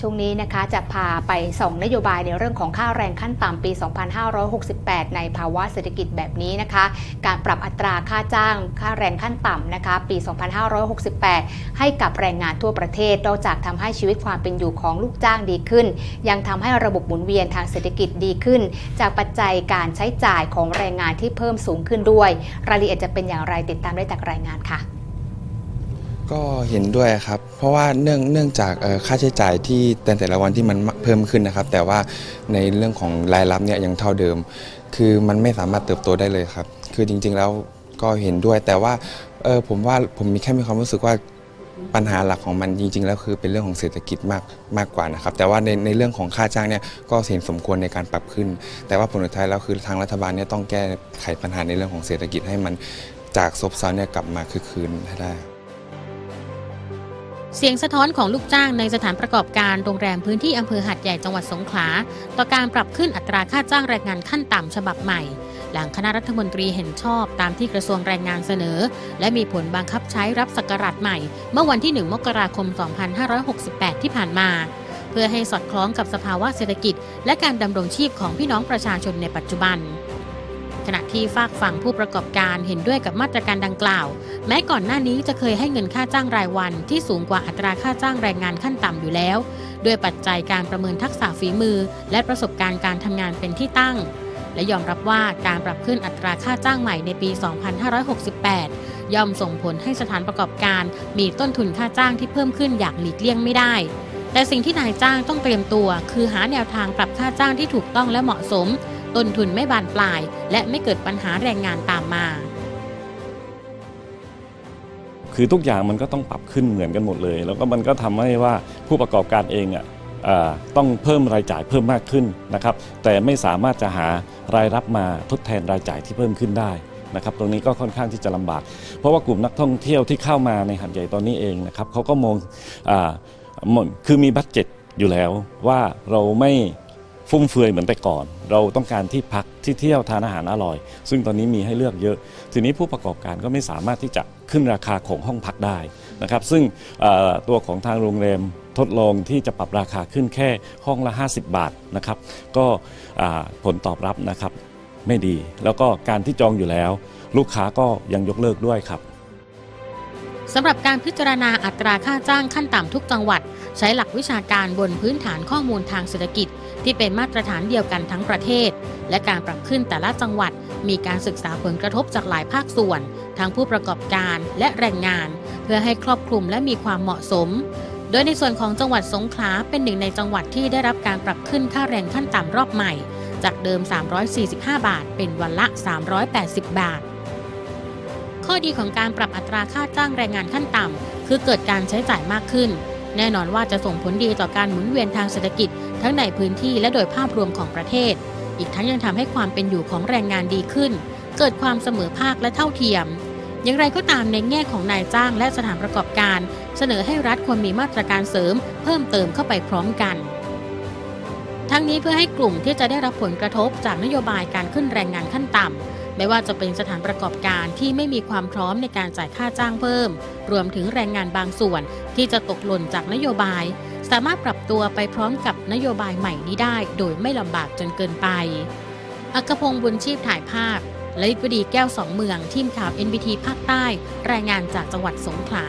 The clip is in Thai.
ช่วงนี้นะคะจะพาไปส่องนโยบายในเรื่องของค่าแรงขั้นต่ำปี 2568 ในภาวะเศรษฐกิจแบบนี้นะคะ การปรับอัตราค่าจ้างค่าแรงขั้นต่ำนะคะปี 2568 ให้กับแรงงานทั่วประเทศนอกจากทำให้ชีวิตความเป็นอยู่ของลูกจ้างดีขึ้น ยังทำให้ระบบหมุนเวียนทางเศรษฐกิจดีขึ้น จากปัจจัยการใช้จ่ายของแรงงานที่เพิ่มสูงขึ้นด้วย รายละเอียดจะเป็นอย่างไรติดตามได้จากรายงานค่ะ ก็เห็นด้วยครับ เพราะว่าเนื่องเนื่องจากค่าใช้จ่ายที่แต่แต่ละวันที่มันเพิ่มขึ้นนะครับ แต่ว่าในเรื่องของรายรับเนี่ยยังเท่าเดิม คือมันไม่สามารถเติบโตได้เลยครับ คือจริง ๆ แล้วก็เห็นด้วย แต่ว่าเออผมว่าผมมีแค่มีความรู้สึกว่าปัญหาหลักของมันจริง ๆ แล้วคือเป็นเรื่องของเศรษฐกิจมากมากกว่านะครับ แต่ว่าในในเรื่องของค่าจ้างเนี่ยก็เห็นสมควรในการปรับขึ้น แต่ว่าผลสุดท้ายแล้วคือทางรัฐบาลเนี่ยต้องแก้ไขปัญหาในเรื่องของเศรษฐกิจให้มันจากซบเซาเนี่ยกลับมาคือคืนให้ได้ เสียงสะท้อนของลูกจ้างในสถานประกอบการโรงแรมพื้นที่อำเภอหัดใหญ่จังหวัดสงขลา ต่อการปรับขึ้นอัตราค่าจ้างแรงงานขั้นต่ำฉบับใหม่ หลังคณะรัฐมนตรีเห็นชอบตามที่กระทรวงแรงงานเสนอ และมีผลบังคับใช้รับสักราชใหม่ เมื่อวันที่ 1 มกราคม 2568 ที่ผ่านมา เพื่อให้สอดคล้องกับสภาวะเศรษฐกิจ และการดำรงชีพของพี่น้องประชาชนในปัจจุบัน ณะที่ฝากฝั่งผู้ประกอบการเห็นด้วยกับมาตรการดังกล่าว แม้ก่อนหน้านี้จะเคยให้เงินค่าจ้างรายวันที่สูงกว่าอัตราค่าจ้างแรงงานขั้นต่ำอยู่แล้ว ด้วยปัจจัยการประเมินทักษะฝีมือ และประสบการณ์การทำงานเป็นที่ตั้ง และยอมรับว่าการปรับขึ้นอัตราค่าจ้างใหม่ในปี 2568 ย่อมส่งผลให้สถานประกอบการมีต้นทุนค่าจ้างที่เพิ่มขึ้นอย่างหลีกเลี่ยงไม่ได้แต่สิ่งที่นายจ้างต้องเตรียมตัว คือหาแนวทางปรับค่าจ้างที่ถูกต้องและเหมาะสม ต้นทุนไม่บานปลาย และไม่เกิดปัญหาแรงงานตามมา คือทุกอย่างมันก็ต้องปรับขึ้นเหมือนกันหมดเลย แล้วก็มันก็ทำให้ว่าผู้ประกอบการเองอะต้องเพิ่มรายจ่ายเพิ่มมากขึ้นนะครับ แต่ไม่สามารถจะหารายรับมาทดแทนรายจ่ายที่เพิ่มขึ้นได้นะครับตรงนี้ก็ค่อนข้างที่จะลำบาก เพราะว่ากลุ่มนักท่องเที่ยวที่เข้ามาในหัดใหญ่ตอนนี้เองนะครับเขาก็มองอ่าหมดคือมีบัตเจ็ตอยู่แล้วว่าเราไม่ ฟุ่มเฟือยเหมือนแต่ก่อน เราต้องการที่พักที่เที่ยวทานอาหารอร่อย ซึ่งตอนนี้มีให้เลือกเยอะ ทีนี้ผู้ประกอบการก็ไม่สามารถที่จะขึ้นราคาของห้องพักได้นะครับซึ่งตัวของทางโรงแรมทดลองที่จะปรับราคาขึ้นแค่ห้องละ 50 บาทนะครับ ก็ผลตอบรับนะครับไม่ดี แล้วก็การที่จองอยู่แล้ว ลูกค้าก็ยังยกเลิกด้วยครับ สำหรับการพิจารณาอัตราค่าจ้างขั้นต่ำทุกจังหวัด ใช้หลักวิชาการบนพื้นฐานข้อมูลทางเศรษฐกิจ ที่เป็นมาตรฐานเดียวกันทั้งประเทศ และการปรับขึ้นแต่ละจังหวัด มีการศึกษาผลกระทบจากหลายภาคส่วน ทั้งผู้ประกอบการและแรงงาน เพื่อให้ครอบคลุมและมีความเหมาะสม โดยในส่วนของจังหวัดสงขลาเป็นหนึ่งในจังหวัดที่ได้รับการปรับขึ้นค่าแรงขั้นต่ำรอบใหม่ จากเดิม 345 บาท เป็นวันละ 380 บาท ข้อดีของการปรับอัตราค่าจ้างแรงงานขั้นต่ำคือเกิดการใช้จ่ายมากขึ้น แน่นอนว่าจะส่งผลดีต่อการหมุนเวียนทางเศรษฐกิจ ทั้งในพื้นที่และโดยภาพรวมของประเทศ อีกทั้งยังทำให้ความเป็นอยู่ของแรงงานดีขึ้น เกิดความเสมอภาคและเท่าเทียม อย่างไรก็ตามในแง่ของนายจ้างและสถานประกอบการ เสนอให้รัฐควรมีมาตรการเสริม เพิ่มเติมเข้าไปพร้อมกัน ทั้งนี้เพื่อให้กลุ่มที่จะได้รับผลกระทบจากนโยบายการขึ้นแรงงานขั้นต่ำ ไม่ว่าจะเป็นสถานประกอบการที่ไม่มีความพร้อมในการจ่ายค่าจ้างเพิ่ม รวมถึงแรงงานบางส่วนที่จะตกหล่นจากนโยบาย สามารถปรับตัวไปพร้อมกับนโยบายใหม่นี้ได้ โดยไม่ลำบากจนเกินไป อักพงศ์บุญชีพถ่ายภาพและฤทธิบดีแก้วสองเมืองทีมข่าว NBT ภาคใต้ รายงานจากจังหวัดสงขลา